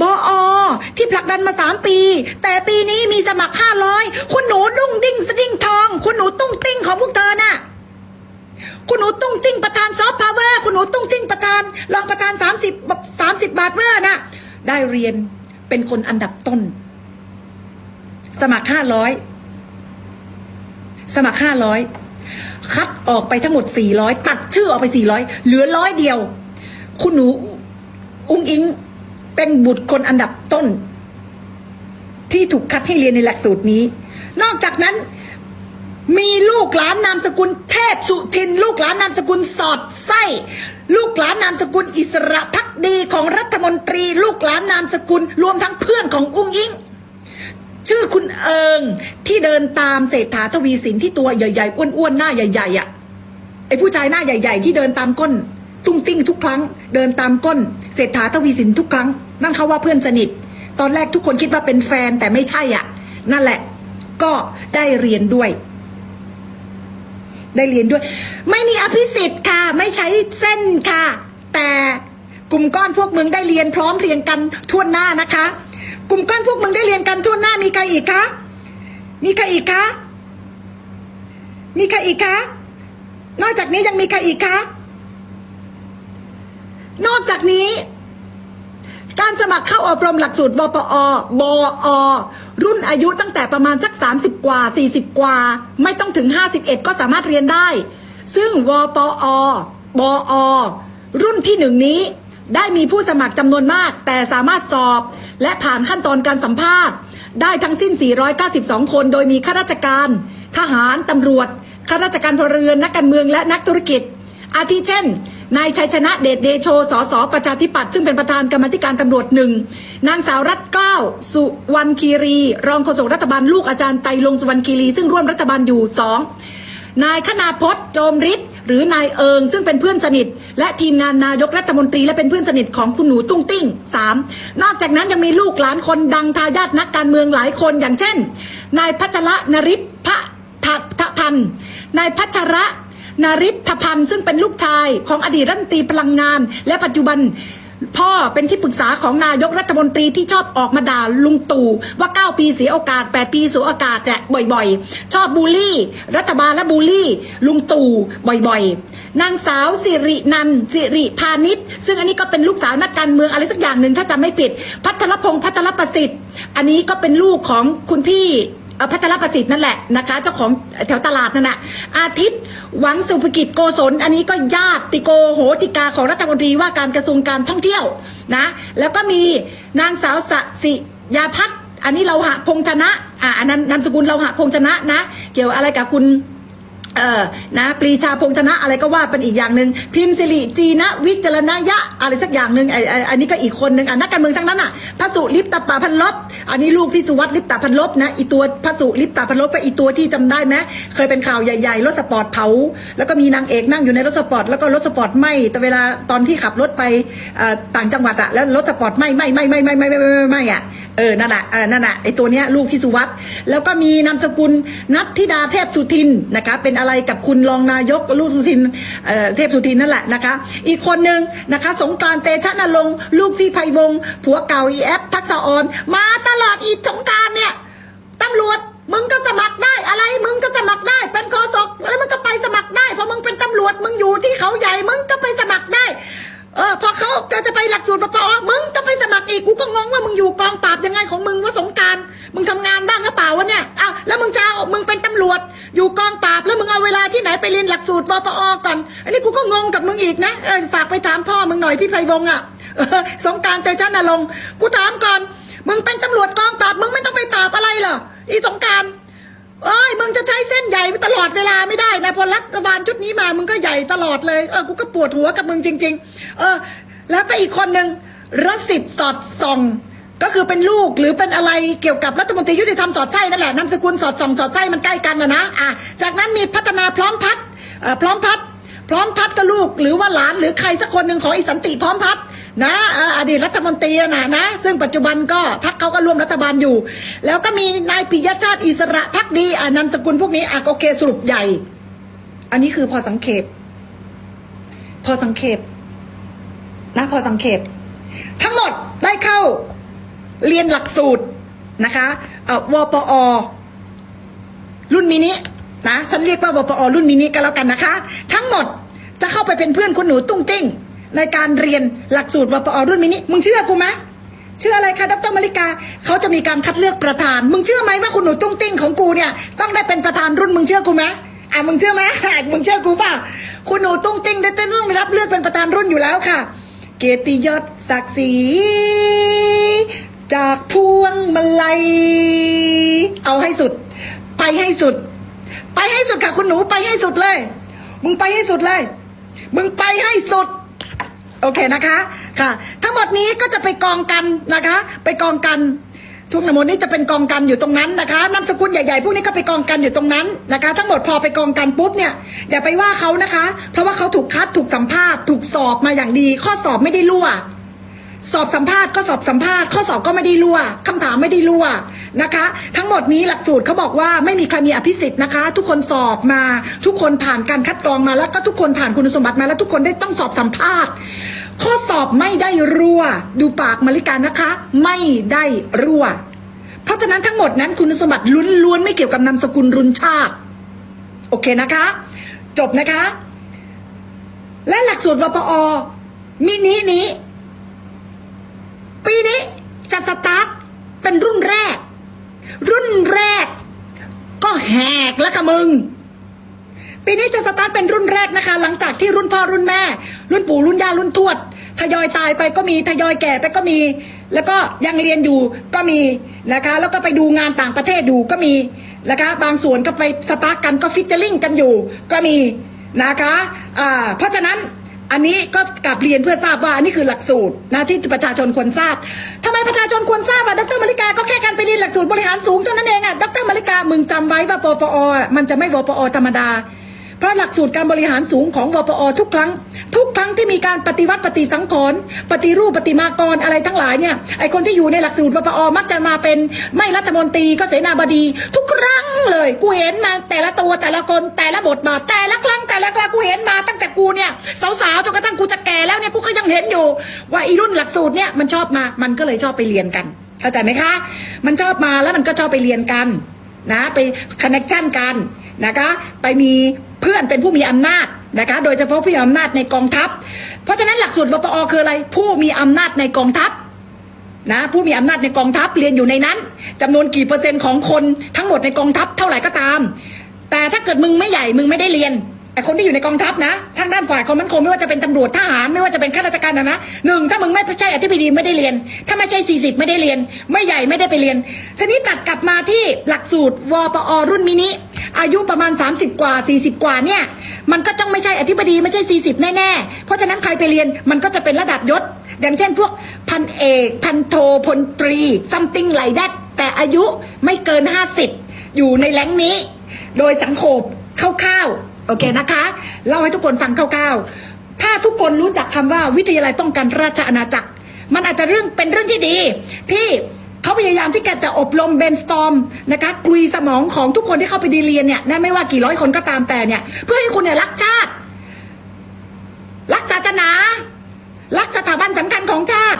บอที่ผลักดันมาสามปี แต่ปีนี้มีสมัครห้าร้อยคุณหนูดุ้งดิ้งสดิ้งทอง คุณหนูตุ้งติ้งของพวกเธอน่ะ คุณหนูตุ้งติ้งประธานซอฟต์พาวเวอร์คุณหนูตุ้งติ้งประธานรองประธานสามสิบสามสิบบาทเวอร์น่ะ ได้เรียนเป็นคนอันดับต้น สมัครห้าร้อยสมัครห้าร้อยคัดออกไปทั้งหมดสี่ร้อยตัดชื่อออกไปสี่ร้อยเหลือร้อยเดียว คุณหนู อุ้งอิง เป็นบุตรคนอันดับต้น ที่ถูกคัดให้เรียนในหลักสูตรนี้ นอกจากนั้น มีลูกหลานนามสกุลเทพสุทิน ลูกหลานนามสกุลสอดไส้ ลูกหลานนามสกุลอิสระพักดีของรัฐมนตรี ลูกหลานนามสกุลรวมทั้งเพื่อนของอุ้งอิงชื่อคุณเอิงที่เดินตามเศรษฐาทวีสินที่ตัวใหญ่ๆอ้วนๆหน้าใหญ่ๆอะไอ้ผู้ชายหน้าใหญ่ ๆ ที่เดินตามก้น ตุ้งติ้งทุกครั้ง เดินตามก้นเศรษฐาทวีสินทุกครั้ง นั่นเขาว่าเพื่อนสนิท ตอนแรกทุกคนคิดว่าเป็นแฟนแต่ไม่ใช่อะ นั่นแหละ ก็ได้เรียนด้วย ได้เรียนด้วย ไม่มีอภิสิทธิ์ค่ะ ไม่ใช้เส้นค่ะ แต่กลุ่มก้อนพวกมึงได้เรียนพร้อมเพรียงกันทั่วหน้านะคะ กลุ่มก้อนพวกมึงได้เรียนกันทั่วหน้ามีใครอีกคะมีใครอีกคะมีใครอีกคะนอกจากนี้ยังมีใครอีกคะ นอกจากนี้ การสมัครเข้าอบรมหลักสูตรวปอบอ รุ่นอายุตั้งแต่ประมาณสัก 30 กว่า 40 กว่า ไม่ต้องถึง 51 ก็สามารถเรียนได้ ซึ่งวปอบอ รุ่นที่หนึ่งนี้ได้มีผู้สมัครจำนวนมาก แต่สามารถสอบ และผ่านขั้นตอนการสัมภาษณ์ ได้ทั้งสิ้น 492 คน โดยมีข้าราชการ ทหาร ตำรวจ ข้าราชการพลเรือน นักการเมือง และนักธุรกิจ อาทิเช่น นายชัยชนะเดชเดโชสสประชาธิปัตย์ซึ่งเป็นประธานกรรมธิการตำรวจหนึ่งนางสาวรัตเกล้าสุวรรณคีรี รองโฆษกรัฐบาลลูกอาจารย์ไตลงสุวรรณคีรี ซึ่งร่วมรัฐบาลอยู่สองนายคณาพจน์โจมฤทธิ์หรือนายเอิงซึ่งเป็นเพื่อนสนิท และทีมงานนายกรัฐมนตรีและเป็นเพื่อนสนิทของคุณหนูตุ้งติ้งสามนอกจากนั้นยังมีลูกหลานคนดังทายาทนักการเมืองหลายคนอย่างเช่น นายพัชระนริพพะทัทพันธ์นายพัชระ นาริทพันธ์ซึ่งเป็นลูกชายของอดีตรัฐมนตรีพลังงาน และปัจจุบันพ่อเป็นที่ปรึกษาของนายกรัฐมนตรีที่ชอบออกมาด่าลุงตู่ว่า 9 ปีเสียโอกาส 8 ปีสูโอกาสเนี่ยบ่อยๆ ชอบบูลลี่ รัฐบาลและบูลลี่ ลุงตู่บ่อยๆ นางสาวสิรินันสิริพาณิชย์ซึ่งอันนี้ก็เป็นลูกสาวนักการเมืองอะไรสักอย่างหนึ่งถ้าจำไม่ผิด พัทรพงศ์พัทรประสิทธิ์ อันนี้ก็เป็นลูกของคุณพี่ พัทรประสิทธิ์นั่นแหละนะคะเจ้าของแถวตลาดนั่นแหะอาทิตย์หวังสุภกิจโกศลอันนี้ก็ญาติโกโหติกาของรัฐมนตรีว่าการกระทรวงการท่องเที่ยวนะแล้วก็มีนางสาวสสิยาพัฒอันนี้เราหะพงชนะอ่าอันนั้นนามสกุลเราหะพงชนะนะ เกี่ยวอะไรกับคุณ เออนะปรีชาพงษ์ชนะอะไรก็ว่าเป็นอีกอย่างหนึ่งพิมพ์สิริจีนะวิจารณยะอะไรสักอย่างหนึ่งไอ้ไอ้อันนี้ก็อีกคนหนึ่งอะนักการเมืองทั้งนั้นอะพระสุลิปตาปาพันลบอันนี้ลูกพี่สุวัตลิปตาพันลบนะอีตัวพระสุลิปตาพันลบก็อีตัวที่จำได้ไหมเคยเป็นข่าวใหญ่ๆรถสปอร์ตเผา แล้วก็มีนางเอกนั่งอยู่ในรถสปอร์ตแล้วก็รถสปอร์ตไหมแต่เวลาตอนที่ขับรถไปเอ่อต่างจังหวัดอะแล้วรถสปอร์ตไหมไหมไหมไหมไหมไหมไหมไหมไหมอะ เออนั่นแหละเออนั่นแหละไอตัวเนี้ยลูกพี่สุวัตแล้วก็มีนามสกุลนัทธิดาเทพสุทินนะคะเป็นอะไรกับคุณรองนายกลูกสุทินเอ่อเทพสุทินนั่นแหละนะคะอีกคนหนึ่งนะคะ สงการเตชะนรงค์ลูกพี่ไพวงผัวเก่าอีแอปทักษะออนมาตลอดอีสงกรารเนี่ยตำรวจมึงก็สมัครได้อะไรมึงก็สมัครได้ เป็นคอสกแล้วมึงก็ไปสมัครได้เพราะมึงเป็นตำรวจมึงอยู่ที่เขาใหญ่มึงก็ไปสมัครได้ เออพอเขาจะจะไปหลักสูตรปปอมึงก็ ไปสมัครอีกกูก็งงว่ามึงอยู่กองปราบยังไงของมึงว่าสงการมึงทำงานบ้างหรือเปล่าวะเนี่ยอ้าวแล้วมึงจะเอามึงเป็นตำรวจ อยู่กองปราบแล้วมึงเอาเวลาที่ไหนไปเรียนหลักสูตรปปอก่อน อันนี้กูก็งงกับมึงอีกนะเออฝากไปถามพ่อมึงหน่อยพี่ไพวงอะสงการเตชะนรงค์กูถามก่อน มึงเป็นตำรวจกองปราบมึงไม่ต้องไปปราบอะไรเหรออีสงการเอ้ยมึงจะใช้เส้นใหญ่ตลอดเวลาไม่ได้นะพอรัฐบาลชุดนี้มามึงก็ใหญ่ตลอดเลยเออกูก็ปวดหัวกับมึงจริง ๆ เออ แล้วก็อีกคนหนึ่ง รสิทธิ์สอดส่อง ก็คือเป็นลูกหรือเป็นอะไรเกี่ยวกับรัฐมนตรียุติธรรมสอดไส้นั่นแหละนามสกุลสอดส่องสอดไส้มันใกล้กันนะนะอะจากนั้นมีพัฒนาพร้อมพัฒน์พร้อมพัฒน์พร้อมพัฒน์ก็ลูกหรือว่าหลานหรือใครสักคนหนึ่งของอีสันติพร้อมพัฒน์นะอดีตรัฐมนตรีนะนะ ซึ่งปัจจุบันก็พักเขาก็ร่วมรัฐบาลอยู่ แล้วก็มีนายปิยชาติอิสระพักดีอ่านามสกุลพวกนี้อะโอเคสรุปใหญ่ อันนี้คือพอสังเขปพอสังเขปนะพอสังเขป ทั้งหมดได้เข้าเรียนหลักสูตรนะคะเอ่อวปอ รุ่นมินินะฉันเรียกว่าวปอ รุ่นมินิก็แล้วกันนะคะ ทั้งหมดจะเข้าไปเป็นเพื่อนคุณหนูตุ้งติ้ง ในการเรียนหลักสูตรวปอ รุ่นมินิมึงเชื่อกูไหมเชื่ออะไรคะดรมาริกาเขาจะมีการคัดเลือกประธาน มึงเชื่อไหมว่าคุณหนูตุ้งติ้งของกูเนี่ยต้องได้เป็นประธานรุ่นมึงเชื่อกูไหมอะมึงเชื่อไหมอะมึงเชื่อกูเปล่าคุณหนูตุ้งติ้งได้ต้องได้รับเลือกเป็นประธานรุ่นอยู่แล้วค่ะ เกียรติยศศักดิ์ศรีจากพวงมาลัย เอาให้สุด ไปให้สุด ไปให้สุดค่ะคุณหนูไปให้สุดเลย มึงไปให้สุดเลย มึงไปให้สุด โอเคนะคะ ค่ะ ทั้งหมดนี้ก็จะไปกองกันนะคะ ไปกองกัน ทุกหมนี้จะเป็นกองกันอยู่ตรงนั้นนะคะนามสกุลใหญ่ๆพวกนี้ก็ไปกองกันอยู่ตรงนั้นนะคะ ทั้งหมดพอไปกองกันปุ๊บเนี่ยอย่าไปว่าเขานะคะ เพราะว่าเขาถูกคัดถูกสัมภาษณ์ถูกสอบมาอย่างดี ข้อสอบไม่ได้รั่ว สอบสัมภาษณ์ก็สอบสัมภาษณ์ข้อสอบก็ไม่ได้รั่วคำถามไม่ได้รั่วนะคะ ทั้งหมดนี้หลักสูตรเขาบอกว่าไม่มีใครมีอภิสิทธิ์นะคะ ทุกคนสอบมาทุกคนผ่านการคัดกรองมาแล้วก็ทุกคนผ่านคุณสมบัติมาแล้วทุกคนได้ต้องสอบสัมภาษณ์ ข้อสอบไม่ได้รั่ว ดูปากมาริกานะคะ ไม่ได้รั่ว เพราะฉะนั้นทั้งหมดนั้นคุณสมบัติลุ้นล้วนไม่เกี่ยวกับนามสกุลรุนชาติ โอเคนะคะ จบนะคะ และหลักสูตรวปอมินินี้ ปีนี้จะสตาร์ทเป็นรุ่นแรก รุ่นแรก ก็แหกแล้วค่ะมึง ปีนี้จะสตาร์ทเป็นรุ่นแรกนะคะ หลังจากที่รุ่นพ่อรุ่นแม่ รุ่นปู่รุ่นย่ารุ่นทวดทยอยตายไปก็มีทยอยแก่ไปก็มี แล้วก็ยังเรียนอยู่ก็มีนะคะ แล้วก็ไปดูงานต่างประเทศอยู่ก็มีนะคะ บางส่วนก็ไปสปาร์กกันก็ฟิชเจอริงกันอยู่ ก็มีนะคะอ่าเพราะฉะนั้น อันนี้ก็กลับเรียนเพื่อทราบว่าอันนี้คือหลักสูตรนะที่ประชาชนควรทราบทำไมประชาชนควรทราบอะดรมาริกาก็แค่การไปเรียนหลักสูตรบริหารสูงเท่านั้นเองอะดรมาริกามึงจำไว้ว่าปปอมันจะไม่วปอธรรมดา เพราะหลักสูตรการบริหารสูงของวปอทุกครั้ง ทุกครั้งที่มีการปฏิวัติปฏิสังขรณ์ปฏิรูปปฏิมากรอะไรทั้งหลายเนี่ยไอคนที่อยู่ในหลักสูตรวปอมักจะมาเป็นไม่รัฐมนตรีก็เสนาบดี ทุกครั้งเลยกูเห็นมาแต่ละตัวแต่ละคนแต่ละบทบาทแต่ละครั้งแต่ละครั้งกูเห็นมาตั้งแต่กูเนี่ยสาวๆจนกระทั่งกูจะแก่แล้วเนี่ยกูก็ยังเห็นอยู่ ว่าอีรุ่นหลักสูตรเนี่ยมันชอบมามันก็เลยชอบไปเรียนกันเข้าใจไหมคะ มันชอบมาแล้วมันก็ชอบไปเรียนกันนะไปคอนเนคชั่นกันนะคะไปมี เพื่อนเป็นผู้มีอำนาจนะคะโดยเฉพาะผู้มีอำนาจในกองทัพ เพราะฉะนั้นหลักสูตรวปอคืออะไรผู้มีอำนาจในกองทัพนะผู้มีอำนาจในกองทัพเรียนอยู่ในนั้นจำนวนกี่เปอร์เซ็นต์ของคนทั้งหมดในกองทัพเท่าไหร่ก็ตาม แต่ถ้าเกิดมึงไม่ใหญ่มึงไม่ได้เรียน ไอคนที่อยู่ในกองทัพนะทางด้านฝ่ายความมั่นคงไม่ว่าจะเป็นตำรวจทหารไม่ว่าจะเป็นข้าราชการนะนะหนึ่งถ้ามึงไม่ใช่อธิบดีไม่ได้เรียน ถ้าไม่ใช่สี่สิบไม่ได้เรียน ไม่ใหญ่ไม่ได้ไปเรียน ทีนี้ตัดกลับมาที่หลักสูตรวปอรุ่นมินิอายุประมาณ 30 กว่า 40 กว่าเนี่ย มันก็ต้องไม่ใช่อธิบดีไม่ใช่ 40 แน่ๆ เพราะฉะนั้นใครไปเรียนมันก็จะเป็นระดับยศ อย่างเช่นพวกพันเอกพันโทพลตรี something like that แต่อายุไม่เกิน 50 อยู่ในแหล่งนี้ โดยสังคมคร่าวๆ อเคนะคะเล่าให้ทุกคนฟังคร่าวๆถ้าทุกคนรู้จักคำว่าวิทยาลัยป้องกันราชอาณาจักร มันอาจจะเรื่องเป็นเรื่องที่ดี ที่เขาพยายามที่จะอบรมเบนสตอมนะคะกลุยสมองของทุกคนที่เข้าไปดีเรียนเนี่ยนะไม่ว่ากี่ร้อยคนก็ตามแต่เนี่ย เพื่อให้คุณเนี่ยรักชาติ รักศาสนา รักสถาบันสำคัญของชาติ